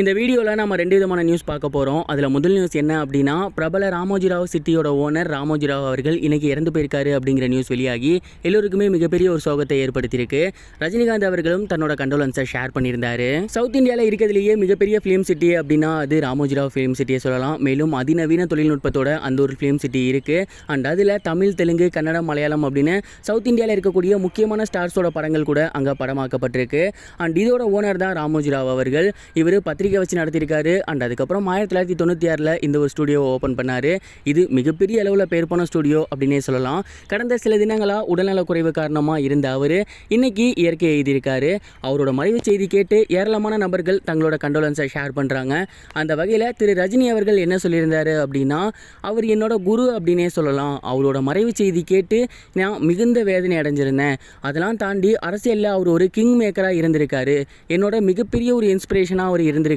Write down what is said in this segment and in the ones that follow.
இந்த வீடியோவில் நம்ம ரெண்டு விதமான நியூஸ் பார்க்க போகிறோம் அதில் முதல் நியூஸ் என்ன அப்படின்னா பிரபல ராமோஜிராவ் சிட்டியோட ஓனர் ராமோஜிராவ் அவர்கள் இன்னைக்கு இறந்து போயிருக்காரு அப்படிங்கிற நியூஸ் வெளியாகி எல்லோருக்குமே மிகப்பெரிய ஒரு சோகத்தை ஏற்படுத்தியிருக்கு. ரஜினிகாந்த் அவர்களும் தன்னோட கண்டோலன்ஸை ஷேர் பண்ணியிருந்தார். சவுத் இந்தியாவில் இருக்கிறதுலேயே மிகப்பெரிய ஃபிலிம் சிட்டி அப்படின்னா அது ராமோஜிராவ் ஃபிலிம் சிட்டியை சொல்லலாம். மேலும் அதிநவீன தொழில்நுட்பத்தோட அந்த ஒரு ஃபிலிம் சிட்டி இருக்குது அண்ட் அதில் தமிழ் தெலுங்கு கன்னடம் மலையாளம் அப்படின்னு சவுத் இந்தியாவில் இருக்கக்கூடிய முக்கியமான ஸ்டார்ஸோட படங்கள் கூட அங்கே படமாக்கப்பட்டிருக்கு. அண்ட் இதோட ஓனர் தான் ராமோஜிராவ் அவர்கள். இவர் பத்திரிகை வச்சு நடத்தியிருக்காரு. அண்ட் அதுக்கப்புறம் ஆயிரத்தி தொள்ளாயிரத்தி தொண்ணூற்றி ஆறில் இந்த ஒரு ஸ்டுடியோவை ஓப்பன் பண்ணார். இது மிகப்பெரிய அளவில் பேர் போன ஸ்டுடியோ அப்படின்னே சொல்லலாம். கடந்த சில தினங்களாக உடல்நலக்குறைவு காரணமாக இருந்த அவர் இன்னைக்கு இயற்கை எழுதியிருக்காரு அவரோட மறைவு செய்தி கேட்டு ஏராளமான நபர்கள் தங்களோட கண்டோலன்ஸை ஷேர் பண்ணுறாங்க அந்த வகையில் திரு ரஜினி அவர்கள் என்ன சொல்லியிருந்தாரு அப்படின்னா அவர் என்னோட குரு அப்படின்னே சொல்லலாம். அவரோட மறைவு செய்தி கேட்டு நான் மிகுந்த வேதனை அடைஞ்சிருந்தேன். அதெல்லாம் தாண்டி அரசியலில் அவர் ஒரு கிங் மேக்கராக இருந்திருக்காரு. என்னோட மிகப்பெரிய ஒரு இன்ஸ்பிரேஷனாக அவர் இருந்திருக்காரு.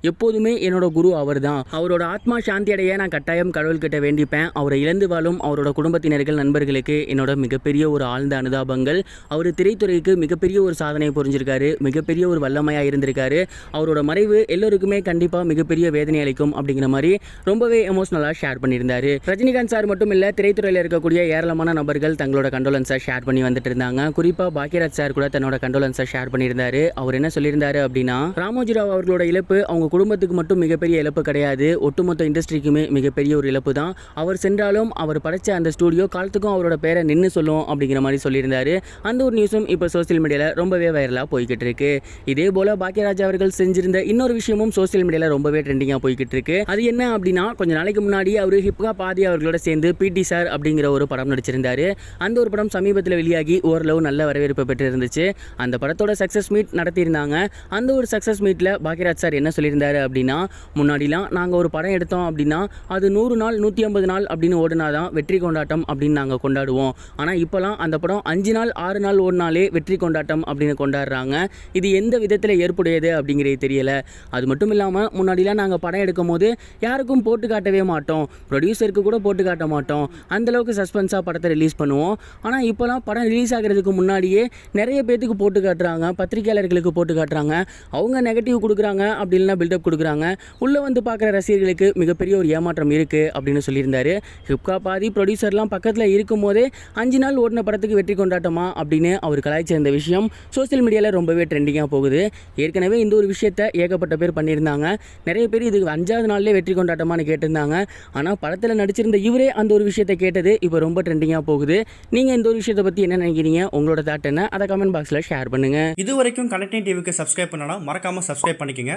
எப்போதுமே என்னோட குரு அவர் தான் அவரோட ஆத்மா சாந்தி அடைய நான் கட்டாயம் கடவுள்கிட்ட வேண்டிப்பேன். அவரை இழந்து வாழும் அவரோட குடும்பத்தினர்கள் நண்பர்களுக்கு என்னோட மிகப்பெரிய ஒரு ஆழ்ந்த அனுதாபங்கள். அவர் திரைத்துறைக்கு மிகப்பெரிய ஒரு சாதனை புரிஞ்சிருக்காரு. மிகப்பெரிய ஒரு வல்லமையாக இருந்திருக்காரு. அவரோட மறைவு எல்லோருக்குமே கண்டிப்பாக மிகப்பெரிய வேதனை அளிக்கும் அப்படிங்கிற மாதிரி ரொம்பவே எமோஷனலாக ஷேர் பண்ணியிருந்தாரு. ரஜினிகாந்த் சார் மட்டும் இல்லை திரைத்துறையில் இருக்கக்கூடிய ஏராளமான நபர்கள் தங்களோட கண்டோலன்ஸை ஷேர் பண்ணி வந்துட்டு இருந்தாங்க. குறிப்பாக பாக்கியராஜ் சார் கூட தன்னோட கண்டோலன்ஸை ஷேர் பண்ணியிருந்தாரு. அவர் என்ன சொல்லியிருந்தாரு அப்படின்னா ராமோஜிராவ் அவர்களோட இழப்பு அவங்க குடும்பத்துக்கு மட்டும் மிகப்பெரிய இழப்பு கிடையாது. ஒட்டுமொத்த இண்டஸ்ட்ரிக்குமே மிகப்பெரிய ஒரு இழப்பு தான். அவர் சென்றாலும் அவர் படைச்ச அந்த ஸ்டூடியோ காலத்துக்கும் அவரோட பேரை நின்று சொல்லும் அப்படிங்கிற மாதிரி சொல்லியிருந்தாரு. அந்த ஒரு நியூஸும் இப்போ சோசியல் மீடியாவில் ரொம்பவே வைரலாக போய்கிட்டு இருக்கு. இதே போல பாக்கியராஜ் அவர்கள் செஞ்சிருந்த இன்னொரு விஷயமும் சோசியல் மீடியாவில் ரொம்பவே ட்ரெண்டிங்காக போய்கிட்டு இருக்கு. அது என்ன அப்படின்னா கொஞ்ச நாளைக்கு முன்னாடி அவர் ஹிப்கா பாதி அவர்களோட சேர்ந்து பிடி சார் அப்படிங்கிற ஒரு படம் நடிச்சிருந்தாரு. அந்த ஒரு படம் சமீபத்தில் வெளியாகி ஓரளவு நல்ல வரவேற்பு பெற்றிருந்துச்சு. அந்த படத்தோட சக்ஸஸ் மீட் நடத்தியிருந்தாங்க. அந்த ஒரு சக்ஸஸ் மீட்டில் பாக்கியராஜ் சார் என்ன சொல்லியிருந்தாரு அப்படின்னா முன்னாடிலாம் நாங்கள் ஒரு படம் எடுத்தோம் அப்படின்னா அது நூறு நாள் நூற்றி ஐம்பது நாள் அப்படின்னு ஓடினாதான் வெற்றி கொண்டாட்டம் அப்படின்னு நாங்கள் கொண்டாடுவோம். ஆனால் இப்போலாம் அந்த படம் அஞ்சு நாள் ஆறு நாள் ஓடினாலே வெற்றி கொண்டாட்டம் அப்படின்னு கொண்டாடுறாங்க. இது எந்த விதத்தில் ஏற்புடையது அப்படிங்கிறது தெரியலை. அது மட்டும் இல்லாமல் முன்னாடிலாம் நாங்கள் படம் எடுக்கும் போது யாருக்கும் போட்டு காட்டவே மாட்டோம். ப்ரொடியூசருக்கு கூட போட்டு காட்ட மாட்டோம். அந்தளவுக்கு சஸ்பென்ஸாக படத்தை ரிலீஸ் பண்ணுவோம். ஆனால் இப்போலாம் படம் ரிலீஸ் ஆகிறதுக்கு முன்னாடியே நிறைய பேர்த்துக்கு போட்டு காட்டுறாங்க. பத்திரிகையாளர்களுக்கு போட்டு காட்டுறாங்க. அவங்க நெகட்டிவ் கொடுக்குறாங்க. அப்படி இல்லைன்னா பில்டப் கொடுக்குறாங்க. உள்ளே வந்து பார்க்குற ரசிகர்களுக்கு மிகப்பெரிய ஒரு ஏமாற்றம் இருக்குது அப்படின்னு சொல்லியிருந்தாரு. ஹிப்கா பாதி ப்ரொடியூசர்லாம் பக்கத்தில் இருக்கும் போதே அஞ்சு நாள் ஓடின படத்துக்கு வெற்றி கொண்டாட்டமா அப்படின்னு அவர் கலாய்ச்சிருந்த விஷயம் சோஷியல் மீடியாவில் ரொம்பவே ட்ரெண்டிங்காக போகுது. ஏற்கனவே இந்த ஒரு விஷயத்தை ஏகப்பட்ட பேர் பண்ணியிருந்தாங்க. நிறைய பேர் இது அஞ்சாவது நாள்லேயே வெற்றி கொண்டாட்டமான்னு கேட்டிருந்தாங்க. ஆனால் படத்தில் நடிச்சிருந்த இவரே அந்த ஒரு விஷயத்தை கேட்டது இப்போ ரொம்ப ட்ரெண்டிங்காக போகுது. நீங்கள் இந்த ஒரு விஷயத்தை பற்றி என்ன நினைக்கிறீங்க? உங்களோட தாட் என்ன? அதை கமெண்ட் பாக்ஸில் ஷேர் பண்ணுங்கள் இது வரைக்கும் கனெக்டிங் டிவிக்கு சப்ஸ்கிரைப் பண்ணனா மறக்காமல் சப்ஸ்கிரைப் பண்ணிக்கோங்க.